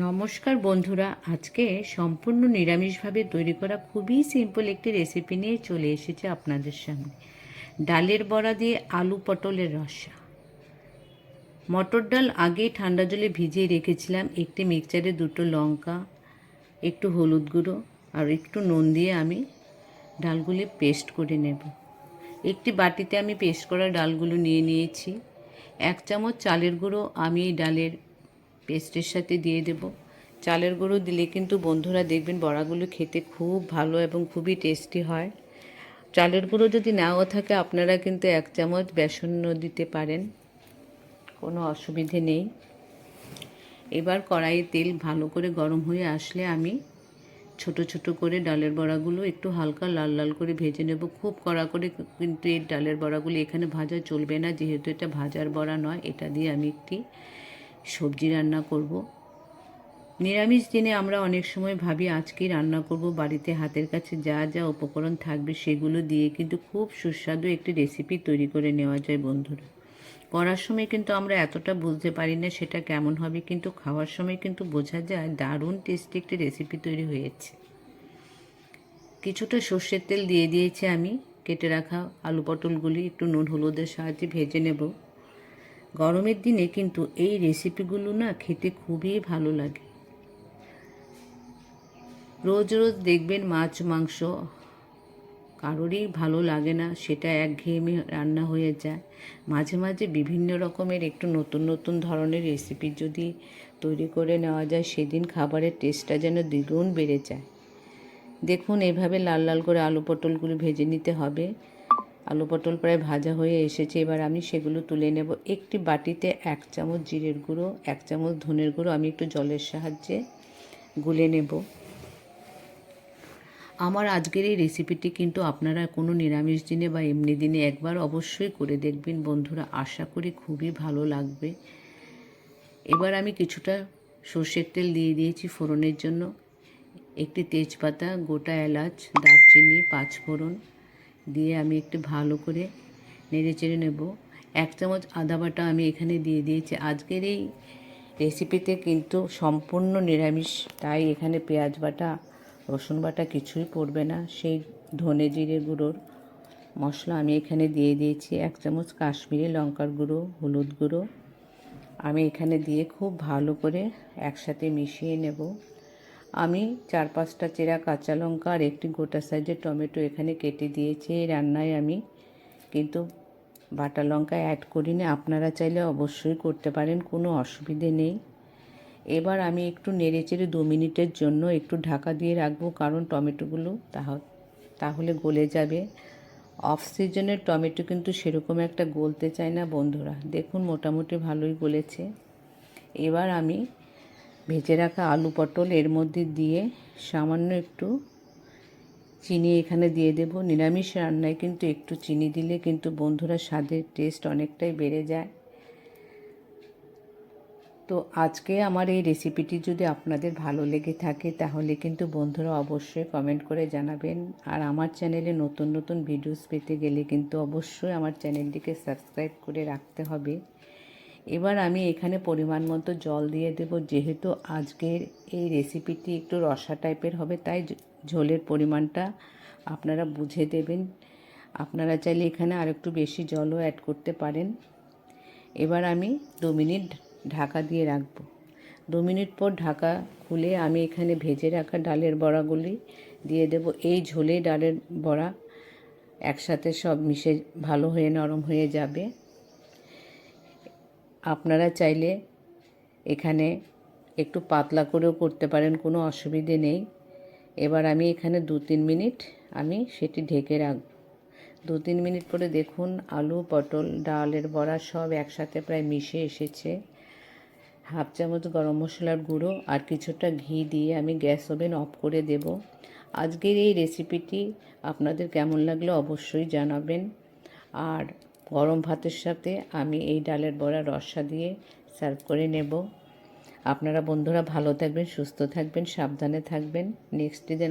নমস্কার বন্ধুরা, আজকে সম্পূর্ণ নিরামিষভাবে তৈরি করা খুবই সিম্পল একটি রেসিপি নিয়ে চলে এসেছে আপনাদের সামনে। ডালের বড়া দিয়ে আলু পটলের রসা। মটর ডাল আগেই ঠান্ডা জলে ভিজিয়ে রেখেছিলাম, একটি মিক্সচারে দুটো লঙ্কা, একটু হলুদ গুঁড়ো আর একটু নুন দিয়ে আমি ডালগুলি পেস্ট করে নেব। একটি বাটিতে আমি পেস্ট করা ডালগুলো নিয়ে নিয়েছি। এক চামচ চালের গুঁড়ো আমি এই ডালের পেস্টের সাথে দিয়ে দেব। চালের গুঁড়ো দিলে কিন্তু বন্ধুরা দেখবেন বড়াগুলো খেতে খুব ভালো এবং খুবই টেস্টি হয়। চালের গুঁড়ো যদি নাও থাকে, আপনারা কিন্তু এক চামচ বেসন দিতে পারেন। কোনো অসুবিধে নেই। এবার কড়াইয়ে তেল ভালো করে গরম হয়ে আসলে আমি ছোট ছোট করে ডালের বড়াগুলো একটু হালকা লাল লাল করে ভেজে নেব। খুব কড়া করে কিন্তু এই ডালের বড়াগুলো এখানে ভাজা চলবে না, যেহেতু এটা ভাজার বড়া নয়, এটা দিয়ে আমি একটি সবজি রান্না করব। নিরামিষ দিনে আমরা অনেক সময় ভাবি, আজকেই রান্না করব, বাড়িতে হাতের কাছে যা যা উপকরণ থাকবে সেগুলো দিয়ে কিন্তু খুব সুস্বাদু একটি রেসিপি তৈরি করে নেওয়া যায় বন্ধুরা। করার সময় কিন্তু আমরা এতটা বুঝতে পারি না সেটা কেমন হবে, কিন্তু খাওয়ার সময় কিন্তু বোঝা যায় দারুণ টেস্টি একটি রেসিপি তৈরি হয়েছে। কিছুটা সর্ষের তেল দিয়ে দিয়েছি আমি, কেটে রাখা আলু পটলগুলি, একটু নুন হলুদের সাহায্যে ভেজে নেব। গরমের দিনে কিন্তু এই রেসিপিগুলো না খেতে খুবই ভালো লাগে। রোজ রোজ দেখবেন মাছ, মাংস কারোরই ভালো লাগে না, সেটা একঘেয়েমি রান্না হয়ে যায়। মাঝে মাঝে বিভিন্ন রকমের একটু নতুন নতুন ধরনের রেসিপি যদি তৈরি করে নেওয়া যায়, সেদিন খাবারের টেস্টটা যেন দ্বিগুণ বেড়ে যায়। দেখুন, এভাবে লাল লাল করে আলু পটলগুলো ভেজে নিতে হবে। আলু পটল প্রায় ভাজা হয়ে এসেছে, এবার আমি সেগুলো তুলে নেব। একটি বাটিতে এক চামচ জিরের গুঁড়ো, এক চামচ ধনের গুঁড়ো, আমি একটু জলের সাহায্যে গুলে নেব। আমার আজকের এই রেসিপিটি কিন্তু আপনারা কোনো নিরামিষ দিনে বা এমনি দিনে একবার অবশ্যই করে দেখবেন। বন্ধুরা, আশা করি খুবই ভালো লাগবে। এবার আমি কিছুটা সর্ষের তেল দিয়ে দিয়েছি ফোড়নের জন্য। একটি তেজপাতা, গোটা এলাচ, দারচিনি, পাঁচফোড়ন দিয়ে আমি একটু ভালো করে নেড়ে চেড়ে নেব। এক চামচ আদা বাটা আমি এখানে দিয়ে দিয়েছি। আজকের এই রেসিপিতে কিন্তু সম্পূর্ণ নিরামিষ, তাই এখানে পেঁয়াজ বাটা, রসুন বাটা কিছুই পড়বে না। সেই ধনে জিরে গুঁড়োর মশলা আমি এখানে দিয়ে দিয়েছি। এক চামচ কাশ্মীরি লঙ্কার গুঁড়ো, হলুদ গুঁড়ো। আমি এখানে দিয়ে খুব ভালো করে একসাথে মিশিয়ে নেব। আমি চার পাঁচটা চেরা কাঁচা লঙ্কা আর একটি গোটা সাইজের টমেটো এখানে কেটে দিয়েছি। এই রান্নায় আমি কিন্তু বাটা লঙ্কা অ্যাড করিনি। আপনারা চাইলে অবশ্যই করতে পারেন, কোনো অসুবিধে নেই। এবার আমি একটু নেড়ে চেড়ে দু মিনিটের জন্য একটু ঢাকা দিয়ে রাখব, কারণ টমেটোগুলো তাহলে গলে যাবে। অফ সিজনের টমেটো কিন্তু সেরকম একটা গলতে চায় না বন্ধুরা। দেখুন মোটামুটি ভালোই গলেছে। এবার আমি ভেজে রাখা আলু পটল এর মধ্যে দিয়ে সামান্য একটু চিনি এখানে দিয়ে দেব। নিরামিষ রান্নায় কিন্তু একটু চিনি দিলে কিন্তু বন্ধুরা স্বাদের টেস্ট অনেকটাই বেড়ে যায়। তো আজকে আমার এই রেসিপিটি যদি আপনাদের ভালো লেগে থাকে তাহলে কিন্তু বন্ধুরা অবশ্যই কমেন্ট করে জানাবেন। আর আমার চ্যানেলে নতুন নতুন ভিডিওস পেতে গেলে কিন্তু অবশ্যই আমার চ্যানেলটিকে সাবস্ক্রাইব করে রাখতে হবে। এবার আমি এখানে পরিমাণ মতো জল দিয়ে দেব। যেহেতু আজকের এই রেসিপিটি একটু রসা টাইপের হবে, তাই ঝোলের পরিমাণটা আপনারা বুঝে দেবেন। আপনারা চাইলে এখানে আর একটু বেশি জলও অ্যাড করতে পারেন। এবার আমি দু মিনিট ঢাকা দিয়ে রাখব। দু মিনিট পর ঢাকা খুলে আমি এখানে ভেজে রাখা ডালের বড়াগুলি দিয়ে দেব। এই ঝোলে ডালের বড়া একসাথে সব মিশে, ভালো হয়ে, নরম হয়ে যাবে। আপনারা চাইলে এখানে একটু পাতলা করেও করতে পারেন, কোনো অসুবিধে নেই। এবার আমি এখানে দু তিন মিনিট আমি সেটি ঢেকে রাখব। দু তিন মিনিট পরে দেখুন আলু, পটল, ডালের বড়া সব একসাথে প্রায় মিশে এসেছে। হাফ চামচ গরম মশলার গুঁড়ো আর কিছুটা ঘি দিয়ে আমি গ্যাস ওভেন অফ করে দেব। আজকের এই রেসিপিটি আপনাদের কেমন লাগল অবশ্যই জানাবেন। আর গরম ভাতের সাথে আমি এই ডালের বড়া রসা দিয়ে সার্ভ করে নেব। আপনারা বন্ধুরা ভালো থাকবেন, সুস্থ থাকবেন, সাবধানে থাকবেন। নেক্সট দিন